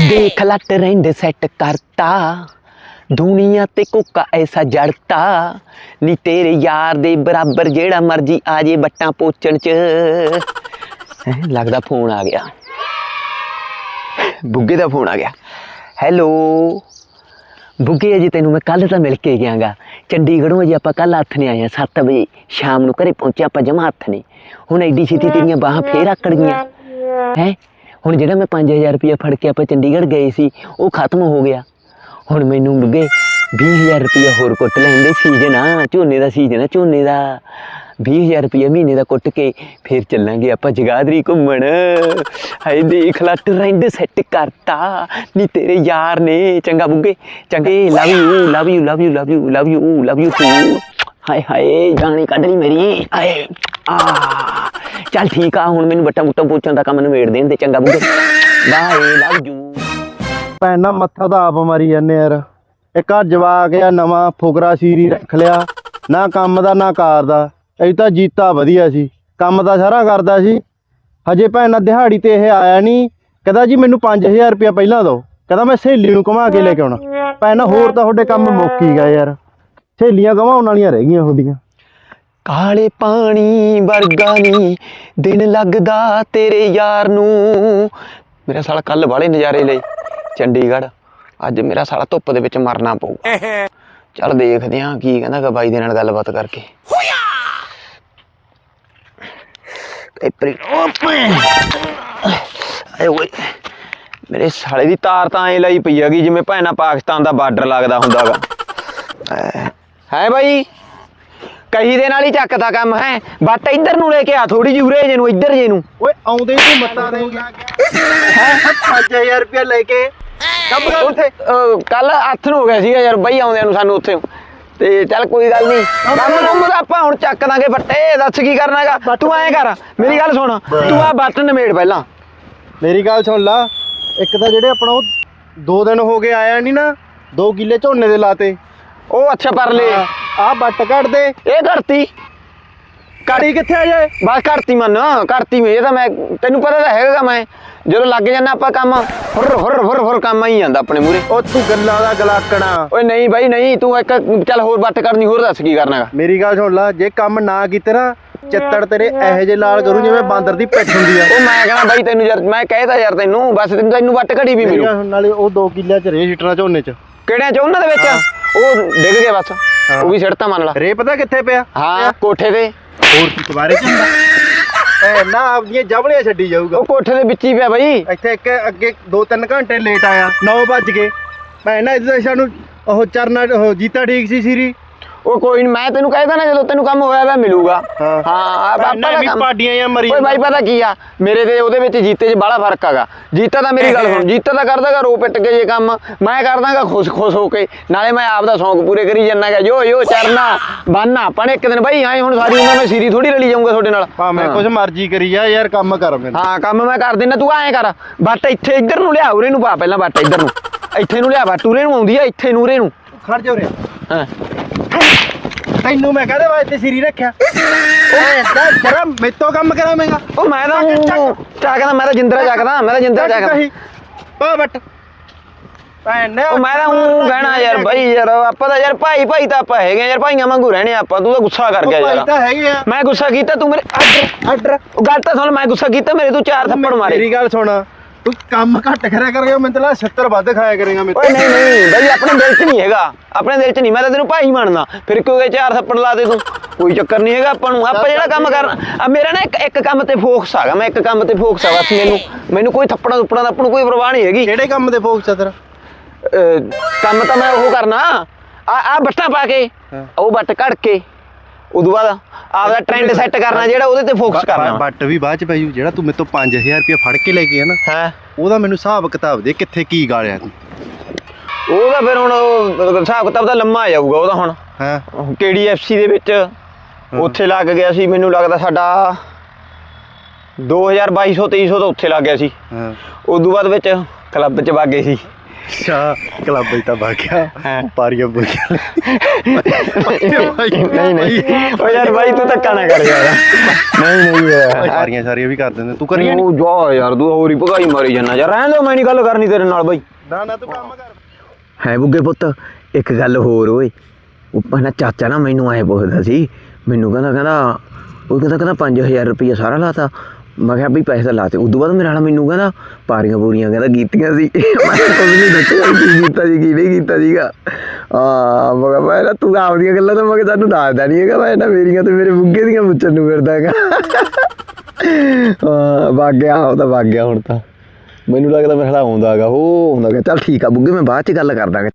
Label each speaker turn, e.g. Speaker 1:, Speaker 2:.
Speaker 1: ਦੇਖ ਲੈ trend set ਕਰਤਾ। ਦੁਨੀਆ ਤੇ ਕੋਕਾ ਐਸਾ ਜੜਤਾ। ਨੀ ਤੇਰੇ ਯਾਰ ਦੇ ਬਰਾਬਰ ਜਿਹੜਾ ਮਰਜ਼ੀ ਆ ਜੇ ਬੱਟਾਂ ਪੋਚਣ ਚ। ਹੈਂ, ਲੱਗਦਾ ਫੋਨ ਆ ਗਿਆ। ਬੁੱਗੇ ਦਾ ਫੋਨ ਆ ਗਿਆ। ਹੈਲੋ। ਬੁੱਗੇ ਅਜੇ ਤੈਨੂੰ ਮੈਂ ਕੱਲ ਤਾਂ ਮਿਲ ਕੇ ਗਿਆਗਾ। ਚੰਡੀਗੜ੍ਹੋਂ ਅਜੇ ਆਪਾਂ ਕੱਲ ਹੱਥ ਨੇ ਆਏ ਆ 7 ਵਜੇ ਸ਼ਾਮ ਨੂੰ ਘਰੇ ਪਹੁੰਚੇ ਆਪਾਂ ਜਮਾ ਹੱਥ ਨੇ ਹੁਣ ਐਡੀ ਛੇਤੀ ਤੇਰੀਆਂ ਬਾਹਾਂ ਫੇਰ ਆਕੜ ਗਈਆਂ ਹੈ? ਹੁਣ ਜਿਹੜਾ ਮੈਂ 5000 ਰੁਪਇਆ ਫੜ ਕੇ ਆਪਾਂ ਚੰਡੀਗੜ੍ਹ ਗਏ ਸੀ, ਉਹ ਖਤਮ ਹੋ ਗਿਆ। ਹੁਣ ਮੈਨੂੰ ਬੁੱਗੇ 20000 ਰੁਪਇਆ ਹੋਰ ਕੁੱਟ ਲੈਂਦੇ ਸੀਜ਼ਨ ਆ, ਝੋਨੇ ਦਾ ਸੀਜ਼ਨ ਆ, ਝੋਨੇ ਦਾ। 20000 ਰੁਪਇਆ ਮਹੀਨੇ ਦਾ ਕੁੱਟ ਕੇ ਫੇਰ ਚੱਲਾਂਗੇ ਆਪਾਂ ਜਗਾਦਰੀ ਘੁੰਮਣ। ਹਾਏ, ਦੇਖ ਲੈ ਟ੍ਰੈਂਡ ਸੈੱਟ ਕਰਤਾ। ਨੀ ਤੇਰੇ ਯਾਰ ਨੇ। ਚੰਗਾ ਬੁੱਗੇ, ਚੰਗੇ। Love you love you love you love you love you love you too ਹਾਏ ਹਾਏ ਜਾਣੀ ਕੱਢ ਲਈ ਮੇਰੀ। ਹਾਏ, ਆ। ਚੱਲ ਠੀਕ ਆ, ਹੁਣ ਮੈਨੂੰ ਬੱਟਾ ਬੁੱਟਾ ਪੋਚਣ ਦਾ ਕੰਮ ਨਿਬੇੜ ਦੇਣ ਦੇ ਚੰਗਾ ਬੁੱਗੇ ਬਾਏ ਲਵ ਯੂ
Speaker 2: ਭੈਣ ਨਾਲ ਮੱਥਾ ਤਾਂ ਆਪ ਮਾਰੀ ਜਾਂਦੇ ਯਾਰ। ਇੱਕ ਆ ਜਵਾਕ ਆ, ਨਵਾਂ ਫੁਕਰਾ ਸੀਰੀ ਰੱਖ ਲਿਆ। ਨਾ ਕੰਮ ਦਾ, ਨਾ ਕਾਰ ਦਾ। ਇਹ ਤਾਂ ਜੀਤਾ ਵਧੀਆ ਸੀ। ਕੰਮ ਦਾ ਸਾਰਾ ਕਰਦਾ ਸੀ। ਹਜੇ ਭੈਣ ਨਾਲ ਦਿਹਾੜੀ ਤੇ ਇਹ ਆਇਆ ਨਹੀਂ। ਕਹਿੰਦਾ ਜੀ ਮੈਨੂੰ 5000 ਰੁਪਇਆ ਪਹਿਲਾਂ ਦਿਓ। ਕਹਿੰਦਾ ਮੈਂ ਸਹੇਲੀ ਨੂੰ ਘੁਮਾ ਕੇ ਲੈ ਕੇ ਆਉਣਾ। ਭੈਣ, ਹੋਰ ਤਾਂ ਤੁਹਾਡੇ ਕੰਮ ਮੁੱਕ ਹੀ ਗਏ ਯਾਰ। ਸਹੇਲੀਆਂ ਘੁਮਾਉਣ ਵਾਲੀਆਂ ਰਹਿ ਗਈਆਂ ਤੁਹਾਡੀਆਂ
Speaker 1: ਕਾਲੇ ਪਾਣੀ ਵਰਗਾ ਨੀ, ਦਿਨ ਲੱਗਦਾ ਤੇਰੇ ਯਾਰ ਨੂੰ। ਮੇਰਾ ਸਾਲਾ ਕੱਲ ਵਾਲੇ ਨਜ਼ਾਰੇ ਲਈ ਚੰਡੀਗੜ੍ਹ, ਅੱਜ ਮੇਰਾ ਸਾਲਾ ਧੁੱਪ ਦੇ ਵਿੱਚ ਮਰਨਾ ਪਊ। ਚੱਲ ਦੇਖਦੇ ਹਾਂ ਕੀ ਕਹਿੰਦਾ ਗਾ ਬਾਈ ਦੇ ਨਾਲ ਗੱਲਬਾਤ ਕਰਕੇ। ਪੇਪਰ ਓਪਨ ਆਏ ਓਏ, ਮੇਰੇ ਸਾਲੇ ਦੀ ਤਾਰ ਤਾਂ ਐ ਲਈ ਪਈ ਹੈਗੀ ਜਿਵੇਂ ਭੈਣਾ ਪਾਕਿਸਤਾਨ ਦਾ ਬਾਰਡਰ ਲੱਗਦਾ ਹੁੰਦਾਗਾ। ਹੈ ਬਾਈ? ਕਹੀ ਦੇ ਨਾਲ ਹੀ ਚੱਕਦਾ ਕੰਮ ਹੈ। ਬੱਟ ਇੱਧਰ ਨੂੰ ਲੈ ਕੇ ਆ ਥੋੜੀ ਜਿਹੀ ਉਰੇ ਜੇ ਨੂੰ ਇੱਧਰ ਜੇ ਨੂੰ।
Speaker 2: ਓਏ ਆਉਂਦੇ ਹੀ ਤੂੰ ਮੱਤਾ ਹੈ? 5000 ਰੁਪਇਆ ਲੈ ਕੇ। ਕੰਮ ਕਰ। ਉੱਥੇ
Speaker 1: ਕੱਲ ਹੱਥ ਨੂੰ ਹੋ ਗਿਆ ਸੀਗਾ ਯਾਰ ਬਾਈ ਆਉਂਦਿਆਂ ਨੂੰ ਸਾਨੂੰ ਉੱਥੇ। ਤੇ ਚੱਲ ਕੋਈ ਗੱਲ ਨਹੀਂ। ਕੰਮ ਕੰਮ ਦਾ ਆਪਾਂ ਹੁਣ ਚੱਕ ਦਾਂਗੇ ਬੱਟੇ ਦੱਸ ਕੀ ਕਰਨਾਗਾ? ਤੂੰ ਐਂ ਕਰ ਮੇਰੀ ਗੱਲ ਸੁਣ। ਤੂੰ ਆ ਬੱਟ ਨਿਮੇੜ ਪਹਿਲਾਂ।
Speaker 2: ਮੇਰੀ ਗੱਲ ਸੁਣ ਲਾ। ਇੱਕ ਤਾਂ ਜਿਹੜੇ ਆਪਣਾ ਉਹ ਦੋ ਦਿਨ ਹੋ ਗਏ ਆਇਆ ਨਹੀਂ ਨਾ ਦੋ ਕਿੱਲੇ ਝੋਨੇ ਦੇ ਲਾਤੇ।
Speaker 1: ਉਹ ਅੱਛਾ ਪਰ ਲੈ
Speaker 2: ਆ ਬੱਟ ਕੱਢ ਦੇ।
Speaker 1: ਇਹ ਘੜਤੀ।
Speaker 2: ਕਾੜੀ ਕਿੱਥੇ ਆ ਜਾਏ
Speaker 1: ਬਸ ਘੜਤੀ ਮੰਨ ਘੜਤੀ ਮੈਂ ਇਹ ਤਾਂ ਮੈਂ ਤੈਨੂੰ ਪਤਾ ਤਾਂ ਹੈਗਾ ਮੈਂ ਜਦੋਂ ਲੱਗ ਜਾਂਦਾ ਆਪਾਂ ਕੰਮ ਹੁਰ ਹੁਰ ਹੁਰ ਹੁਰ ਕੰਮ ਆਈ ਜਾਂਦਾ ਆਪਣੇ ਮੂਰੇ
Speaker 2: ਉਹ ਤੂੰ ਗੱਲਾਂ ਦਾ ਗਲਾਕਣਾ।
Speaker 1: ਓਏ ਨਹੀਂ ਬਾਈ ਨਹੀਂ ਤੂੰ ਇੱਕ ਚੱਲ ਹੋਰ ਬੱਟ ਕਰਨੀ ਹੋਰ ਦੱਸ ਕੀ ਕਰਨਾਗਾ
Speaker 2: ਮੇਰੀ ਗੱਲ ਸੁਣ ਲਾ ਜੇ ਕੰਮ ਨਾ ਕੀਤੇ ਨਾ ਚੱਤੜ ਤੇਰੇ ਇਹੋ ਜਿਹੇ ਲਾਲ ਕਰੂ ਜਿਵੇਂ ਬਾਂਦਰ ਦੀ ਪਿੱਠ ਹੁੰਦੀ ਆ।
Speaker 1: ਉਹ ਮੈਂ ਕਹਣਾ ਬਾਈ ਤੈਨੂੰ ਯਾਰ ਮੈਂ ਕਹਿਦਾ ਯਾਰ ਤੈਨੂੰ ਬਸ ਤੈਨੂੰ ਤੈਨੂੰ ਵੱਟ ਘੜੀ ਵੀ ਮਿਲੂ।
Speaker 2: ਨਾਲੇ ਉਹ ਦੋ ਕਿੱਲਿਆਂ ਚ ਰੇ ਛਿੱਟਣਾ ਝੋਨੇ ਚ।
Speaker 1: ਕਿਹੜਿਆਂ ਚ? ਉਹਨਾਂ ਦੇ ਵਿੱਚ? ਉਹ ਡਿੱਗ ਗਏ ਬਸ। ਉਹ ਵੀ ਸਿੱਟਤਾ ਮੰਨ ਲਾ।
Speaker 2: ਰੇ ਪਤਾ ਕਿੱਥੇ ਪਿਆ?
Speaker 1: ਹਾਂ ਕੋਠੇ ਤੇ।
Speaker 2: ਹੋਰ ਕੀ ਕੁਵਾਰੇ ਚ ਐ ਨਾ ਆਪਦੀਆਂ ਜਬੜੀਆਂ ਛੱਡੀ ਜਾਊਗਾ।
Speaker 1: ਉਹ ਕੋਠੇ ਦੇ ਵਿੱਚ ਹੀ ਪਿਆ ਬਾਈ।
Speaker 2: ਇੱਥੇ ਇੱਕ ਅੱਗੇ 2-3 ਘੰਟੇ ਲੇਟ ਆਇਆ। 9 ਵੱਜ ਗਏ। ਮੈਂ ਨਾ ਇਹਦੇ ਸਾਨੂੰ ਉਹ ਚਰਨਾ ਉਹ ਜੀਤਾ ਠੀਕ ਸੀ ਸੀਰੀ।
Speaker 1: ਉਹ ਕੋਈ ਨਹੀਂ ਮੈਂ ਤੈਨੂੰ ਕਹਿਦਾ ਨਾ ਜਦੋਂ ਤੈਨੂੰ ਕੰਮ ਹੋਇਆ ਵਾ ਮਿਲੂਗਾ।
Speaker 2: ਹਾਂ।
Speaker 1: ਹਾਂ ਆਪਾਂ
Speaker 2: ਨਾ
Speaker 1: ਦਾ ਕੰਮ
Speaker 2: ਪਾਡੀਆਂ ਜਾਂ ਮਰੀ
Speaker 1: ਓਏ ਬਾਈ ਪਤਾ ਕੀ ਆ? ਮੇਰੇ ਤੇ ਉਹਦੇ ਵਿੱਚ ਜੀਤੇ 'ਚ ਬੜਾ ਫ਼ਰਕ ਹੈਗਾ। ਜੀਤਾ ਤਾਂ ਮੇਰੀ ਗੱਲ ਸੁਣ ਜੀਤਾ ਤਾਂ ਕਰਦਾਗਾ ਰੋ ਪਿੱਟ ਕੇ ਜੇ ਕੰਮ। ਮੈਂ ਕਰਦਾਗਾ ਖੁਸ਼ ਖੁਸ਼ ਹੋ ਕੇ। ਨਾਲੇ ਮੈਂ ਆਪ ਦਾ ਸ਼ੌਂਕ ਪੂਰੇ ਕਰੀ ਜਾਣਾਗਾ ਜੋ ਜੋ ਚਰਨਾ ਬਾਨਾ ਨੇ ਇੱਕ ਦਿਨ ਬਾਈ ਆਏ ਹੁਣ ਸਾਰੀ ਉਮਰ ਮੈਂ ਸੀਰੀ ਥੋੜੀ ਰਲੀ ਜਾਊਂਗਾ ਤੁਹਾਡੇ ਨਾਲ। ਹਾਂ।
Speaker 2: ਕੁਝ ਮਰਜ਼ੀ ਕਰੀ ਜਾ ਯਾਰ ਕੰਮ ਕਰ ਮੈਨੂੰ
Speaker 1: ਹਾਂ ਕੰਮ ਮੈਂ ਕਰ ਦਿੰਦਾ ਤੂੰ ਐਂ ਕਰ। ਬੱਟ ਇੱਥੇ ਇੱਧਰ ਨੂੰ ਲਿਆ ਉਰੇ ਨੂੰ ਪਾ ਪਹਿਲਾਂ ਬੱਟ ਇੱਧਰ ਨੂੰ। ਇੱਥੇ ਨੂੰ ਲਿਆ ਬੱਟ ਉਰੇ ਨੂੰ ਆਉਂਦੀ ਆ ਇੱਥੇ ਨੂੰ ਉਰੇ ਨੂੰ।
Speaker 2: ਖੜ ਜਾ ਉਰੇ।
Speaker 1: ਹਾਂ।
Speaker 2: ਤੈਨੂੰ ਮੈਂ ਕਹਦੇ ਵਾਸਤੇ ਸੀਰੀ ਰੱਖਿਆ? ਓਏ ਤਾਂ ਜਰਾ ਮੇਤੋਂ ਕੰਮ ਕਰਾਵੇਂਗਾ
Speaker 1: ਉਹ ਮੈਂ ਤਾਂ ਚੱਕਦਾ ਮੈਂ ਤਾਂ ਜਿੰਦਰਾ ਚੱਕਦਾ ਮੈਂ ਤਾਂ ਜਿੰਦਰਾ ਚੱਕਦਾ।
Speaker 2: ਪਾ ਬੱਟ। ਭੈਣ
Speaker 1: ਉਹ ਮੈਂ ਤਾਂ ਉਹ ਕਹਿਣਾ ਯਾਰ ਬਾਈ ਯਾਰ ਆਪਾਂ ਤਾਂ ਯਾਰ ਭਾਈ ਭਾਈ ਤਾਂ ਆਪਾਂ ਹੈਗੇ ਯਾਰ ਭਾਈਆਂ ਵਾਂਗੂ ਰਹਿਣੇ ਆਪਾਂ ਤੂੰ ਤਾਂ ਗੁੱਸਾ ਕਰ ਗਿਆ
Speaker 2: ਭਾਈ
Speaker 1: ਯਾਰ।
Speaker 2: ਤਾਂ ਹੈਗੇ ਆ।
Speaker 1: ਮੈਂ ਗੁੱਸਾ ਕੀਤਾ ਤੂੰ ਮੇਰੇ ਆਰਡਰ
Speaker 2: ਆਰਡਰ
Speaker 1: ਉਹ ਗੱਲ ਤਾਂ ਸੁਣ ਮੈਂ ਗੁੱਸਾ ਕੀਤਾ ਮੇਰੇ ਤੂੰ ਚਾਰ ਥੱਪੜ ਮਾਰੇ।
Speaker 2: ਮੇਰੀ ਗੱਲ ਸੁਣ। ਤੂੰ ਕੰਮ ਘੱਟ ਕਰਿਆ ਕਰੇਗਾ ਮੈਨੂੰ ਤਾਂ ਲੱਗਦਾ 70 ਵੱਧ ਖਾਇਆ ਕਰੇਗਾ ਮੇਰੇ
Speaker 1: ਓਏ ਨਹੀਂ ਨਹੀਂ ਬਾਈ ਆਪਣੇ ਦਿਲ 'ਚ ਨਹੀਂ ਹੈਗਾ। ਆਪਣੇ ਦਿਲ 'ਚ ਨਹੀਂ ਮੈਂ ਤਾਂ ਤੈਨੂੰ ਭਾਈ ਮੰਨਦਾ। ਫਿਰ ਕਿਉਂ ਗਏ ਚਾਰ ਥੱਪੜ ਲਾ ਦੇ ਤੂੰ? ਕੋਈ ਚੱਕਰ ਨਹੀਂ ਹੈਗਾ ਆਪਾਂ ਨੂੰ। ਆਪਾਂ ਜਿਹੜਾ ਕੰਮ ਕਰਨਾ ਆ ਮੇਰਾ ਨਾ ਇੱਕ ਇੱਕ ਕੰਮ ਤੇ ਫੋਕਸ ਹੈਗਾ ਮੈਂ ਇੱਕ ਕੰਮ ਤੇ ਫੋਕਸ ਆ ਬਸ ਮੈਨੂੰ। ਮੈਨੂੰ ਕੋਈ ਥੱਪੜਾਂ ਥੁੱਪੜਾਂ ਦਾ ਆਪਾਂ ਨੂੰ ਕੋਈ ਪਰਵਾਹ ਨਹੀਂ ਹੈਗੀ।
Speaker 2: ਕਿਹੜੇ ਕੰਮ ਤੇ ਫੋਕਸ ਆ ਤੇਰਾ?
Speaker 1: ਅਹ ਕੰਮ ਤਾਂ ਮੈਂ ਉਹ ਕਰਨਾ। ਆ ਆ ਬੱਟਾਂ ਪਾ ਕੇ। ਉਹ ਬੱਟ ਘੜ ਕੇ। ਉਦੋਂ ਬਾਅਦ ਆਪਦਾ ਟ੍ਰੈਂਡ ਸੈੱਟ ਕਰਨਾ ਜਿਹੜਾ ਉਹਦੇ ਤੇ ਫੋਕਸ ਕਰਨਾ।
Speaker 2: ਬੱਟ ਵੀ ਬਾਅਦ ਚ ਪਈ ਜਿਹੜਾ ਤੂੰ ਮੇਰੇ ਤੋਂ 5000 ਰੁਪਏ ਫੜ ਕੇ ਲੈ ਗਿਆ ਨਾ
Speaker 1: ਹਾਂ?
Speaker 2: ਉਹਦਾ ਮੈਨੂੰ ਹਿਸਾਬ ਕਿਤਾਬ ਦੇ ਕਿੱਥੇ ਕੀ ਗਾਲਿਆ ਤੂੰ।
Speaker 1: ਉਹਦਾ ਫਿਰ ਹੁਣ ਹਿਸਾਬ ਕਿਤਾਬ ਦਾ ਲੰਮਾ ਆ ਜਾਊਗਾ ਉਹਦਾ ਹੁਣ।
Speaker 2: ਹਾਂ?
Speaker 1: KDFC ਦੇ ਵਿੱਚ ਉੱਥੇ ਲੱਗ ਗਿਆ ਸੀ ਮੈਨੂੰ ਲੱਗਦਾ ਸਾਡਾ 2200 2300 ਤਾਂ ਉੱਥੇ ਲੱਗ ਗਿਆ ਸੀ।
Speaker 2: ਹਾਂ।
Speaker 1: ਉਦੋਂ ਬਾਅਦ ਵਿੱਚ ਕਲੱਬ 'ਚ ਵਗ ਗਏ ਸੀ।
Speaker 2: ਅੱਛਾ ਕਲੱਬ ਵਿੱਚ ਤਾਂ ਬਾਗਿਆ
Speaker 1: ਹਾਂ।
Speaker 2: ਪਾਰੀਆਂ। ਬੁਰੀਆਂ
Speaker 1: ਨਹੀਂ ਨਹੀਂ। ਓ ਯਾਰ ਬਾਈ ਤੂੰ ਧੱਕਾ ਨਾ ਕਰ ਯਾਰ। ਨਹੀਂ ਨਹੀਂ ਯਾਰ।
Speaker 2: ਪਾਰੀਆਂ ਸਾਰੀਆਂ ਵੀ ਕਰ ਦਿੰਦੇ। ਤੂੰ ਕਰੀਆਂ ਨੀ?
Speaker 1: ਉਹ ਜਾ ਯਾਰ ਤੂੰ ਹੋਰ ਹੀ ਭਗਾਈ ਮਾਰੀ ਜਾਨਾ। ਯਾਰ ਰਹਿਣ ਦੋ ਮੈਂ ਨਹੀਂ ਗੱਲ ਕਰਨੀ ਤੇਰੇ ਨਾਲ ਬਾਈ।
Speaker 2: ਨਾ ਨਾ ਤੂੰ ਕੰਮ ਕਰ।
Speaker 1: ਹੈ ਬੁੱਗੇ ਪੁੱਤ ਇੱਕ ਗੱਲ ਹੋਰ ਓਏ। ਉਹ ਪਹਿਲਾਂ ਚਾਚਾ ਨਾ ਮੈਨੂੰ ਐ ਪੁੱਛਦਾ ਸੀ। ਮੈਨੂੰ ਕਹਿੰਦਾ ਕਹਿੰਦਾ ਉਹ ਕਹਿੰਦਾ ਕਹਿੰਦਾ 5000 ਰੁਪਏ ਸਾਰਾ ਲਾਤਾ। ਮੈਂ ਕਿਹਾ ਵੀ ਪੈਸੇ ਤਾਂ ਲਾਤੇ। ਉਦੋਂ ਬਾਅਦ ਮੇਰੇ ਨਾਲ ਮੈਨੂੰ ਕਹਿੰਦਾ, ਪਾਰੀਆਂ ਪੂਰੀਆਂ ਕਹਿੰਦਾ ਕੀਤੀਆਂ ਸੀ। ਮੈਂ ਤਾਂ ਨਹੀਂ ਦੱਸਿਆ ਕੀ ਕੀਤਾ ਸੀ ਕੀ ਨਹੀਂ ਕੀਤਾ ਸੀਗਾ। ਆ ਮੈਂ ਮੈਂ ਕਿਹਾ ਤੂੰ ਆਪਦੀਆਂ ਗੱਲਾਂ ਤਾਂ ਮੈਂ ਕਿਹਾ ਤੈਨੂੰ ਦੱਸਦਾ ਨਹੀਂ ਹੈਗਾ, ਮੈਂ ਨਾ ਮੇਰੀਆਂ ਤੇ ਮੇਰੇ ਬੁੱਗੇ ਦੀਆਂ ਪੁੱਛਣ ਨੂੰ ਫਿਰਦਾ ਹੈਗਾ। ਹਾਂ ਵਗ ਗਿਆ, ਉਹ ਤਾਂ ਵਗ ਗਿਆ ਹੁਣ ਤਾਂ। ਮੈਨੂੰ ਲੱਗਦਾ ਮੈਂ ਆਉਂਦਾ ਹੈਗਾ, ਉਹ ਹੁੰਦਾ ਹੈਗਾ। ਚੱਲ ਠੀਕ ਆ, ਬੁੱਗੇ, ਮੈਂ ਬਾਅਦ ਚ ਗੱਲ ਕਰ ਦਾਂਗਾ